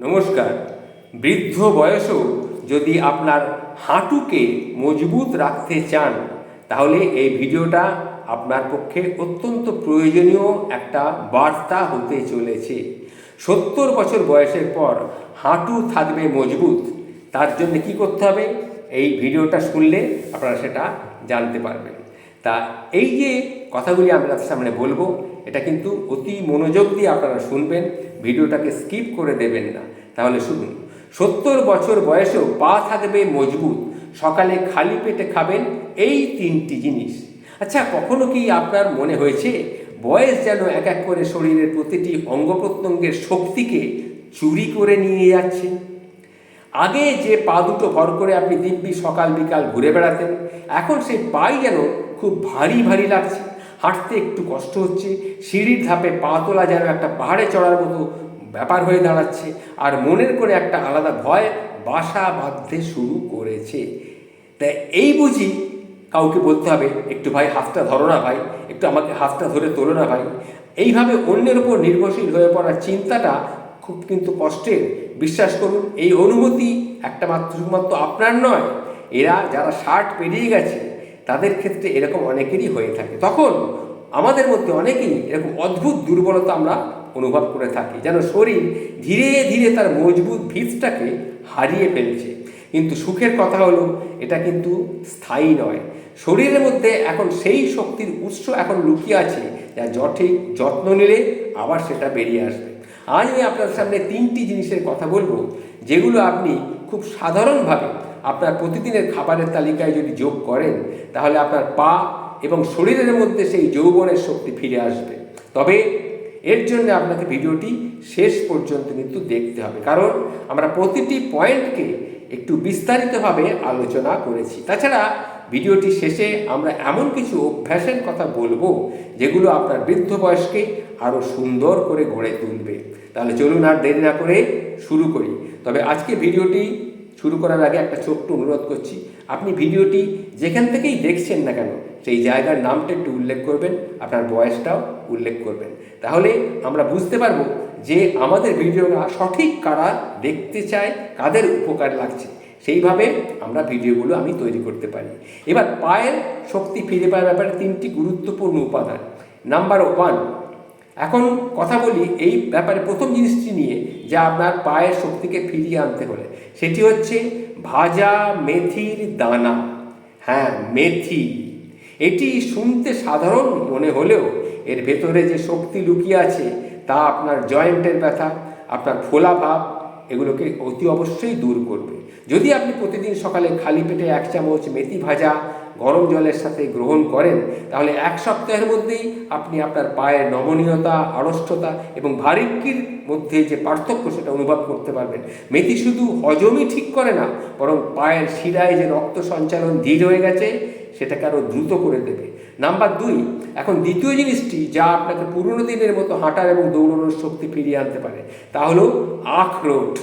নমস্কার। বৃদ্ধ বয়সেও যদি আপনার হাঁটুকে মজবুত রাখতে চান, তাহলে এই ভিডিওটা আপনার পক্ষে অত্যন্ত প্রয়োজনীয় একটা বার্তা হতে চলেছে। সত্তর বছর বয়সের পর হাঁটু থাকবে মজবুত, তার জন্য কি করতে হবে? এই ভিডিওটা শুনলে আপনারা সেটা জানতে পারবেন। তা এই যে কথাগুলি আমি আপনাদের সামনে বলব, এটা কিন্তু অতি মনোযোগ দিয়ে আপনারা শুনবেন, ভিডিওটাকে স্কিপ করে দেবেন না। তাহলে শুনুন, সত্তর বছর বয়সেও পা থাকবে মজবুত, সকালে খালি পেটে খাবেন এই তিনটি জিনিস। আচ্ছা কখনো কি আপনার মনে হয়েছে, বয়স যেন এক এক করে শরীরের প্রতিটি অঙ্গ প্রত্যঙ্গের শক্তিকে চুরি করে নিয়ে যাচ্ছে? আগে যে পা দুটো ভর করে আপনি দিব্যি সকাল বিকাল ঘুরে বেড়াতেন, এখন সেই পাই যেন খুব ভারী ভারী লাগছে। হাঁটতে একটু কষ্ট হচ্ছে। সিঁড়ির ধাপে পা তোলা যেন একটা পাহাড়ে চড়ার মতো ব্যাপার হয়ে দাঁড়াচ্ছে আর মনের করে একটা আলাদা ভয় বাসা বাঁধতে শুরু করেছে। তাই এই বুঝি কাউকে বলতে হবে, একটু ভাই হাতটা ধরো না ভাই, একটু আমাকে হাতটা ধরে তোলো না ভাই। এইভাবে অন্যের উপর নির্ভরশীল হয়ে পড়ার চিন্তাটা খুব কিন্তু কষ্টের। বিশ্বাস করুন, এই অনুভূতি একটা মাত্র শুধুমাত্র আপনার নয়, এরা যারা ষাট পেরিয়ে গেছে তাদের ক্ষেত্রে এরকম অনেকেরই হয়ে থাকে। তখন আমাদের মধ্যে অনেকেই এরকম অদ্ভুত দুর্বলতা আমরা অনুভব করে থাকি। যেন শরীর ধীরে ধীরে তার মজবুত ভিতটাকে হারিয়ে ফেলছে। কিন্তু সুখের কথা হলো, এটা কিন্তু স্থায়ী নয়। শরীরের মধ্যে এখন সেই শক্তির উৎস এখন লুকিয়ে আছে, যা জঠিক যত্ন নিলে আবার সেটা বেরিয়ে আসবে। আজ আমি আপনার সামনে তিনটি জিনিসের কথা বলব, যেগুলো আপনি খুব সাধারণভাবে আপনার প্রতিদিনের খাবারের তালিকায় যদি যোগ করেন, তাহলে আপনার পা এবং শরীরের মধ্যে সেই যৌবনের শক্তি ফিরে আসবে। তবে এর জন্য আপনাকে ভিডিওটি শেষ পর্যন্ত কিন্তু দেখতে হবে। কারণ আমরা প্রতিটি পয়েন্টকে একটু বিস্তারিতভাবে আলোচনা করেছি। তাছাড়া ভিডিওটি শেষে আমরা এমন কিছু অভ্যাসের কথা বলব, যেগুলো আপনার বৃদ্ধ বয়সকে আরও সুন্দর করে গড়ে তুলবে। তাহলে চলুন আর দেরি না করে শুরু করি। তবে আজকে ভিডিওটি শুরু করার আগে একটা ছোট্ট অনুরোধ করছি। আপনি ভিডিওটি যেখান থেকেই দেখছেন না কেন, সেই জায়গার নামটা একটু উল্লেখ করবেন, আপনার বয়সটাও উল্লেখ করবেন। তাহলে আমরা বুঝতে পারব যে আমাদের ভিডিওটা সঠিক কারা দেখতে চায়, কাদের উপকার লাগছে। সেইভাবে আমরা ভিডিওগুলো আমি তৈরি করতে পারি। এবার পায়ের শক্তি ফিরে পাওয়ার ব্যাপারে তিনটি গুরুত্বপূর্ণ উপাদান। নাম্বার ওয়ান এখন কথা বলি এই ব্যাপারে প্রথম জিনিসটি নিয়ে, যা আপনার পায়ের শক্তিকে ফিরিয়ে আনতে হলে। সেটি হচ্ছে ভাজা মেথির দানা। হ্যাঁ মেথি। এটি শুনতে সাধারণ মনে হলেও এর ভেতরে যে শক্তি লুকিয়ে আছে, তা আপনার জয়েন্টের ব্যথা, আপনার ফোলা ভাব, এগুলোকে অতি অবশ্যই দূর করবে। যদি আপনি প্রতিদিন সকালে খালি পেটে এক চামচ মেথি ভাজা গরম জলের সাথে গ্রহণ করেন, তাহলে এক সপ্তাহের মধ্যেই আপনি আপনার পায়ের নমনীয়তা আড়ষ্টতা এবং ভারিক্কির মধ্যে যে পার্থক্য সেটা অনুভব করতে পারবেন। মেথি শুধু হজমই ঠিক করে না, বরং পায়ের শিরায় যে রক্ত সঞ্চালন ধীর হয়ে গেছে, সেটাকে আরও দ্রুত করে দেবে। নাম্বার দুই, এখন দ্বিতীয় জিনিসটি যা আপনাকে পুরনো দিনের মতো হাঁটার এবং দৌড়ানোর শক্তি ফিরিয়ে আনতে পারে, তা হলো আখরোট।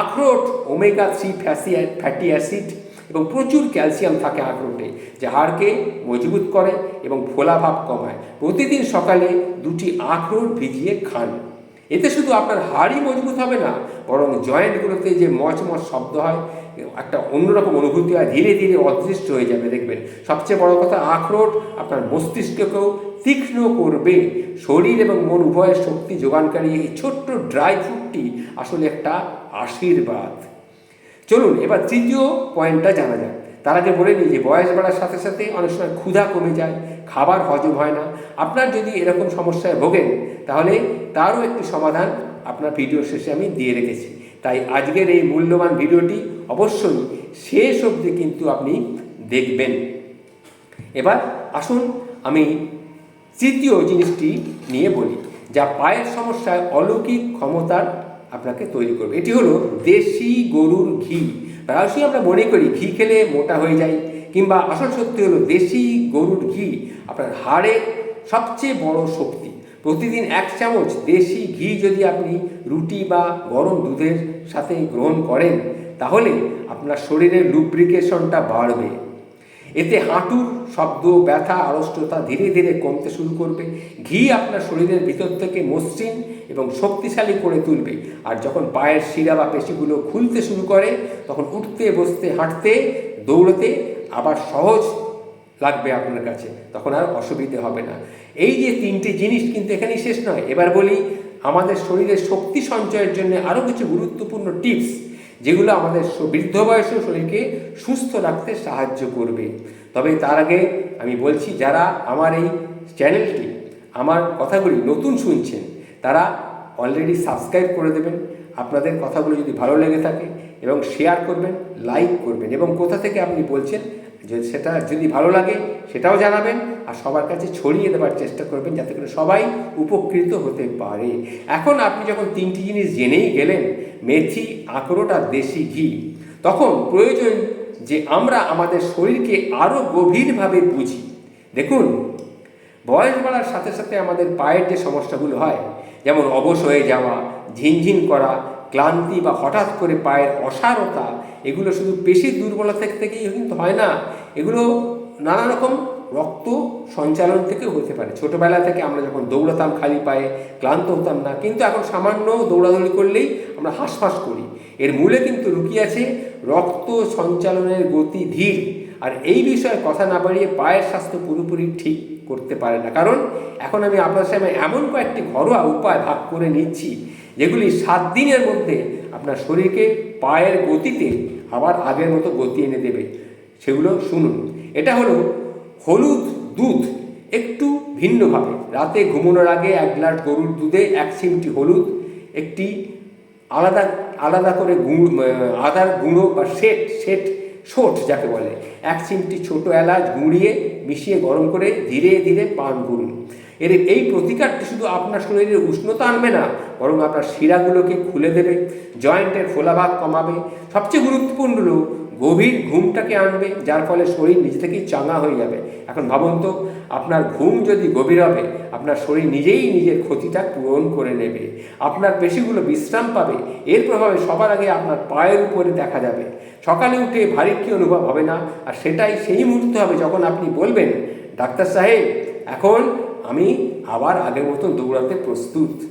আখরোট ওমেগা থ্রি ফ্যাসি ফ্যাটি অ্যাসিড এবং প্রচুর ক্যালসিয়াম থাকে আখরোটে যা হাড়কে মজবুত করে এবং ফোলাভাব কমায়। প্রতিদিন সকালে দুটি আখরোট ভিজিয়ে খান। এতে শুধু আপনার হাড়ই মজবুত হবে না, বরং জয়েন্টগুলোতে যে মচমচ শব্দ হয়, একটা অন্যরকম অনুভূতি হয়, ধীরে ধীরে অদৃশ্য হয়ে যাবে, দেখবেন। সবচেয়ে বড় কথা, আখরোট আপনার মস্তিষ্ককেও তীক্ষ্ণ করবে। শরীর এবং মন উভয়ের শক্তি যোগানকারী এই ছোট্ট ড্রাই ফ্রুটটি আসলে একটা আশীর্বাদ। চলুন, এবার তৃতীয় পয়েন্টটা জানা যাক। তার আগে বলে নিই যে বয়স বাড়ার সাথে সাথে অনেক সময় ক্ষুধা কমে যায়, খাবার হজম হয় না। আপনার যদি এরকম সমস্যায় ভোগেন, তাহলে তারও একটি সমাধান আপনার ভিডিও শেষে আমি দিয়ে রেখেছি। তাই আজকের এই মূল্যবান ভিডিওটি অবশ্যই শেষ অবধি কিন্তু আপনি দেখবেন। এবার আসুন আমি তৃতীয় জিনিসটি নিয়ে বলি, যা পায়ের সমস্যায় অলৌকিক ক্ষমতার আপনাকে তৈরি করবে। এটি হলো দেশি গরুর ঘি। প্রায়শই আমরা মনে করি ঘি খেলে মোটা হয়ে যায়, কিংবা আসল সত্যি হলো দেশি গরুর ঘি আপনার হাড়ের সবচেয়ে বড় শক্তি। প্রতিদিন এক চামচ দেশি ঘি যদি আপনি রুটি বা গরম দুধের সাথে গ্রহণ করেন, তাহলে আপনার শরীরের লুব্রিকেশনটা বাড়বে। এতে হাঁটুর শব্দ, ব্যথা, আড়ষ্টতা ধীরে ধীরে কমতে শুরু করবে। ঘি আপনার শরীরের ভিতর থেকে মসৃণ এবং শক্তিশালী করে তুলবে। আর যখন পায়ের শিরা বা পেশিগুলো খুলতে শুরু করে, তখন উঠতে, বসতে, হাঁটতে, দৌড়তে আবার সহজ লাগবে আপনার কাছে, তখন আর অসুবিধে হবে না। এই যে তিনটে জিনিস কিন্তু এখানেই শেষ নয়। এবার বলি, আমাদের শরীরের শক্তি সঞ্চয়ের জন্য আরও কিছু গুরুত্বপূর্ণ টিপস, যেগুলো আমাদের বৃদ্ধ বয়সেও শরীরকে সুস্থ রাখতে সাহায্য করবে। তবে তার আগে আমি বলছি, যারা আমার এই চ্যানেলটি, আমার কথাগুলি নতুন শুনছেন তারা অলরেডি সাবস্ক্রাইব করে দেবেন। আপনাদের কথাগুলো যদি ভালো লেগে থাকে এবং শেয়ার করবেন লাইক করবেন এবং কোথা থেকে আপনি বলছেন যদি সেটা যদি ভালো লাগে সেটাও জানাবেন আর সবার কাছে ছড়িয়ে দেওয়ার চেষ্টা করবেন যাতে করে সবাই উপকৃত হতে পারে। এখন আপনি যখন তিনটি জিনিস জেনেই গেলেন, মেথি, আখরোট আর দেশি ঘি, তখন প্রয়োজন যে আমরা আমাদের শরীরকে আরও গভীরভাবে বুঝি। দেখুন, বয়স বাড়ার সাথে সাথে আমাদের পায়ের যে সমস্যাগুলো হয় যেমন অবশ হয়ে যাওয়া, ঝিনঝিন করা, ক্লান্তি বা হঠাৎ করে পায়ের অসারতা, এগুলো শুধু পেশির দুর্বলতা থেকে থেকেই কিন্তু হয় না। এগুলো নানা রকম রক্ত সঞ্চালন থেকে হতে পারে। ছোটোবেলা থেকে আমরা যখন দৌড়াতাম খালি পায়ে, ক্লান্ত হতাম না, কিন্তু এখন সামান্য দৌড়াদৌড়ি করলেই আমরা হাঁসফাঁস করি। এর মূলে কিন্তু লুকিয়ে আছে রক্ত সঞ্চালনের গতি ধীর। আর এই বিষয়ে কথা না বাড়িয়ে পায়ের স্বাস্থ্য পুরোপুরি ঠিক করতে পারে না। কারণ এখন আমি আপনার সামনে এমন কয়েকটি ঘরোয়া উপায় ভাগ করে নিচ্ছি, যেগুলি সাত দিনের মধ্যে আপনার শরীরকে পায়ের গতিতে আবার আগের মতো গতি এনে দেবে। সেগুলো শুনুন। এটা হলো হলুদ দুধ, একটু ভিন্নভাবে। রাতে ঘুমানোর আগে এক গ্লাস গরুর দুধে এক চিমটি হলুদ, একটি আলাদা আলাদা করে গুঁড়ো আদার গুঁড়ো বা সেট সেট শোট যাকে বলে। এক চিমটি ছোট এলাচ গুঁড়িয়ে মিশিয়ে গরম করে ধীরে ধীরে পান করুন। এর এই প্রতিকারটি শুধু আপনার শরীরের উষ্ণতা আনবে না, বরং আপনার শিরাগুলোকে খুলে দেবে, জয়েন্টের ফোলাভাগ কমাবে। সবচেয়ে গুরুত্বপূর্ণ হলো গভীর ঘুমটাকে আনবে, যার ফলে শরীর নিজে থেকেই চাঙা হয়ে যাবে। এখন ভাবুন তো, আপনার ঘুম যদি গভীর হবে, আপনার শরীর নিজেই নিজের ক্ষতিটা পূরণ করে নেবে। আপনার পেশিগুলো বিশ্রাম পাবে, এর প্রভাবে সবার আগে আপনার পায়ের উপরে দেখা যাবে। সকালে উঠে ভারী কি অনুভব হবে না? আর সেটাই সেই মুহূর্তে হবে যখন আপনি বলবেন, ডাক্তার সাহেব, এখন আমি আবার আগের মতন দৌড়াতে প্রস্তুত।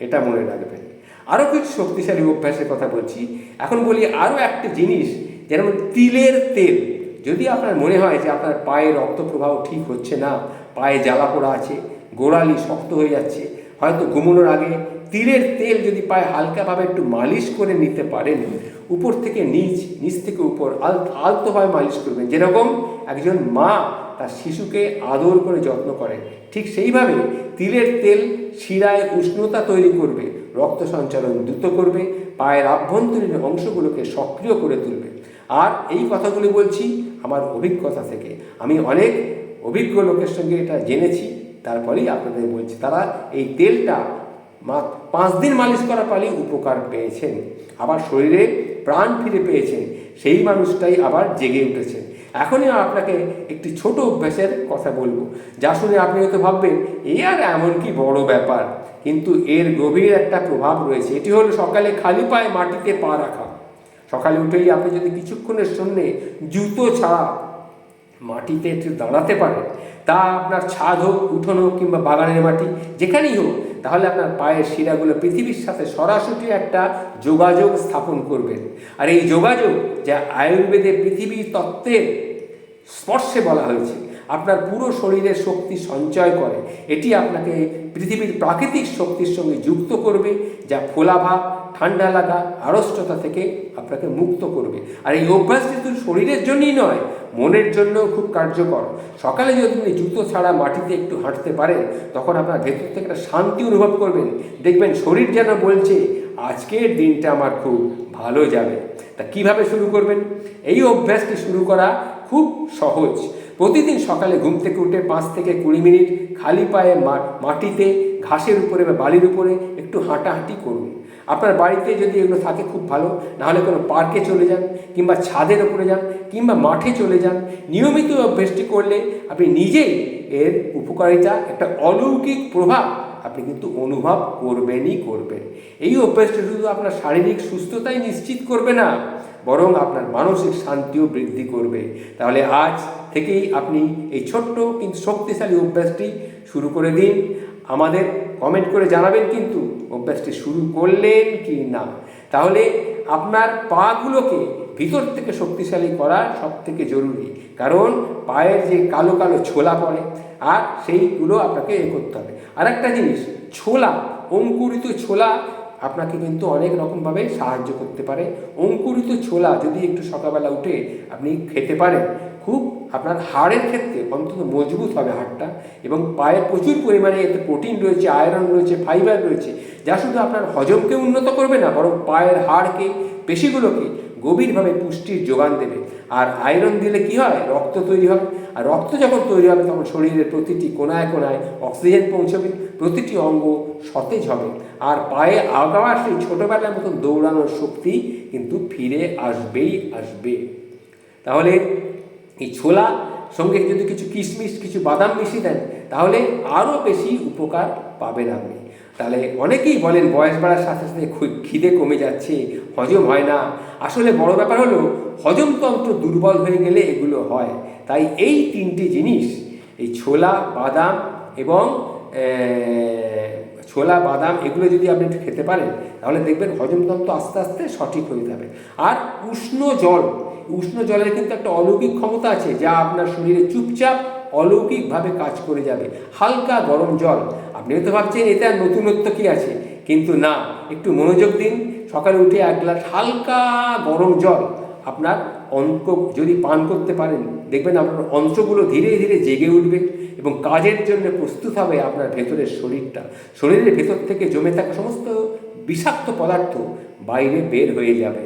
এটা মনে রাখবেন। আরও কিছু শক্তিশালী অভ্যাসের কথা বলছি। এখন বলি আরও একটা জিনিস যেমন তিলের তেল। যদি আপনার মনে হয় যে আপনার পায়ে রক্ত প্রবাহ ঠিক হচ্ছে না, পায়ে জ্বালা পোড়া আছে, গোড়ালি শক্ত হয়ে যাচ্ছে, হয়তো ঘুমানোর আগে তিলের তেল যদি পায়ে হালকাভাবে একটু মালিশ করে নিতে পারেন, উপর থেকে নিচ নিচ থেকে উপর আল আলতোভাবে মালিশ করবেন। যেরকম একজন মা তার শিশুকে আদর করে যত্ন করে, ঠিক সেইভাবে তিলের তেল শিরায় উষ্ণতা তৈরি করবে, রক্ত সঞ্চালন দ্রুত করবে, পায়ের আভ্যন্তরীণ অংশগুলোকে সক্রিয় করে তুলবে। আর এই কথাগুলি বলছি আমার অভিজ্ঞতা থেকে। আমি অনেক অভিজ্ঞ লোকের সঙ্গে এটা জেনেছি, তারপরেই আপনাদের বলছি। তারা এই তেলটা মা পাঁচ দিন মালিশ করা পালেই উপকার পেয়েছেন। আবার শরীরে প্রাণ ফিরে পেয়েছেন, সেই মানুষটাই আবার জেগে উঠেছেন এখনই আপনাকে একটি ছোট অভ্যাসের কথা বলব। যা শুনে আপনি হয়তো ভাববেন, এ আর এমন কি বড় ব্যাপার? কিন্তু এর গভীর একটা প্রভাব রয়েছে। এটি হলো সকালে খালি পায়ে মাটিতে পা রাখা। সকালে উঠেই আপনি যদি কিছুক্ষণের জন্যে জুতো ছাড়া মাটিতে একটু দাঁড়াতে পারেন, তা আপনার ছাদ হোক, উঠোন হোক কিংবা বাগানের মাটি, যেখানেই হোক, তাহলে আপনার পায়ের শিরাগুলো পৃথিবীর সাথে সরাসরি একটা যোগাযোগ স্থাপন করবেন। আর এই যোগাযোগ যা আয়ুর্বেদে পৃথিবীর তত্ত্বের স্পর্শে বলা হয়েছে আপনার পুরো শরীরের শক্তি সঞ্চয় করে। এটি আপনাকে পৃথিবীর প্রাকৃতিক শক্তির সঙ্গে যুক্ত করবে, যা ফোলাভাব ঠান্ডা লাগা, আড়ষ্টতা থেকে আপনাকে মুক্ত করবে। আর এই অভ্যাসটি শুধু শরীরের জন্যই নয়, মনের জন্যও খুব কার্যকর। সকালে যদি আপনি জুতো ছাড়া মাটিতে একটু হাঁটতে পারেন, তখন আপনার ভেতর থেকে একটা শান্তি অনুভব করবেন। দেখবেন শরীর যেন বলছে, আজকের দিনটা আমার খুব ভালো যাবে। তা কীভাবে শুরু করবেন? এই অভ্যাসটি শুরু করা খুব সহজ। প্রতিদিন সকালে ঘুম থেকে উঠে পাঁচ থেকে কুড়ি মিনিট খালি পায়ে মাটিতে, ঘাসের উপরে বা বালির উপরে একটু হাঁটাহাঁটি করুন। আপনার বাড়িতে যদি এগুলো থাকে খুব ভালো, নাহলে কোনো পার্কে চলে যান, কিংবা ছাদের উপরে যান, কিংবা মাঠে চলে যান। নিয়মিত অভ্যেসটি করলে আপনি নিজেই এর উপকারিতা, একটা অলৌকিক প্রভাব আপনি কিন্তু অনুভব করবেনই করবেন। এই অভ্যাসটা শুধু আপনার শারীরিক সুস্থতাই নিশ্চিত করবে না বরং আপনার মানসিক শান্তিও বৃদ্ধি করবে। তাহলে আজ থেকেই আপনি এই ছোট্ট কিন্তু শক্তিশালী অভ্যাসটি শুরু করে দিন। আমাদের কমেন্ট করে জানাবেন কিন্তু অভ্যাসটি শুরু করলেন কি না? তাহলে আপনার পাগুলোকে ভিতর থেকে শক্তিশালী করা সব থেকে জরুরি। কারণ পায়ের যে কালো কালো ছোলা পড়ে, আর সেইগুলো আপনাকে এ করতে হবে। আর একটা জিনিস, ছোলা, অঙ্কুরিত ছোলা আপনাকে কিন্তু অনেক রকমভাবে সাহায্য করতে পারে। অঙ্কুরিত ছোলা যদি একটু সকালবেলা উঠে আপনি খেতে পারেন, খুব আপনার হাড়ের ক্ষেত্রে অন্তত মজবুত হবে হাড়টা এবং পায়ে প্রচুর পরিমাণে এতে প্রোটিন রয়েছে, আয়রন রয়েছে, ফাইবার রয়েছে, যা শুধু আপনার হজমকে উন্নত করবে না, বরং পায়ের হাড়কে, পেশিগুলোকে গভীরভাবে পুষ্টির যোগান দেবে। আর আয়রন দিলে কি হয়? রক্ত তৈরি হয়। আর রক্ত যখন তৈরি হবে, তখন শরীরের প্রতিটি কোনায় কোনায় অক্সিজেন পৌঁছবে, প্রতিটি অঙ্গ সতেজ হবে। আর পায়ে আগাবার সেই ছোটোবেলার মতন দৌড়ানোর শক্তি কিন্তু ফিরে আসবেই আসবে। তাহলে এই ছোলা সঙ্গে যদি কিছু কিশমিশ, কিছু বাদাম মিশিয়ে দেন, তাহলে আরও বেশি উপকার পাবেন আপনি। তাহলে অনেকেই বলেন, বয়স বাড়ার সাথে সাথে খিদে কমে যাচ্ছে, হজম হয় না। আসলে বড় ব্যাপার হলো হজমতন্ত্র দুর্বল হয়ে গেলে এগুলো হয়। তাই এই তিনটি জিনিস, এই ছোলা, বাদাম এবং ছোলা, বাদাম এগুলো যদি আপনি একটু খেতে পারেন, তাহলে দেখবেন হজমতন্ত্র আস্তে আস্তে সঠিক হয়ে যাবে। আর উষ্ণ জল, উষ্ণ জলের কিন্তু একটা অলৌকিক ক্ষমতা আছে, যা আপনার শরীরে চুপচাপ অলৌকিকভাবে কাজ করে যাবে। হালকা গরম জল, আপনি হয়তো ভাবছেন এতে আর নতুনত্ব কী আছে? কিন্তু না, একটু মনোযোগ দিন, সকালে উঠে এক গ্লাস হালকা গরম জল, আপনার অঙ্ক, যদি পান করতে পারেন দেখবেন আপনার অংশগুলো ধীরে ধীরে জেগে উঠবে এবং কাজের জন্য প্রস্তুত হবে আপনার ভেতরের শরীরটা। শরীরের ভেতর থেকে জমে থাকা সমস্ত বিষাক্ত পদার্থ বাইরে বের হয়ে যাবে।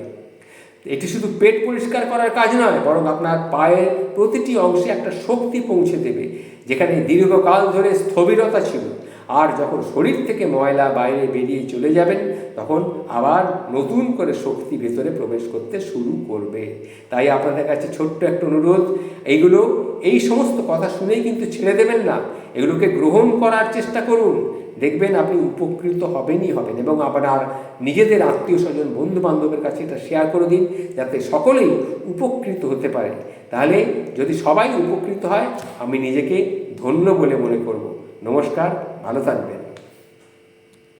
এটি শুধু পেট পরিষ্কার করার কাজ নয়, বরং আপনার পায়ের প্রতিটি অংশে একটা শক্তি পৌঁছে দেবে, যেখানে দীর্ঘকাল ধরে স্থবিরতা ছিল। আর যখন শরীর থেকে ময়লা বাইরে বেরিয়ে চলে যাবেন, তখন আবার নতুন করে শক্তি ভেতরে প্রবেশ করতে শুরু করবে। তাই আপনাদের কাছে ছোট্ট একটা অনুরোধ, এইগুলো, এই সমস্ত কথা শুনেই কিন্তু ছেড়ে দেবেন না। এগুলোকে গ্রহণ করার চেষ্টা করুন। দেখবেন আপনি উপকৃত হবেনই হবেন এবং আপনার নিজেদের আত্মীয় স্বজন বন্ধু বান্ধবের কাছে এটা শেয়ার করে দিন, যাতে সকলেই উপকৃত হতে পারে। তাহলে যদি সবাই উপকৃত হয়, আমি নিজেকে ধন্য বলে মনে করব। নমস্কার। ভালো থাকবেন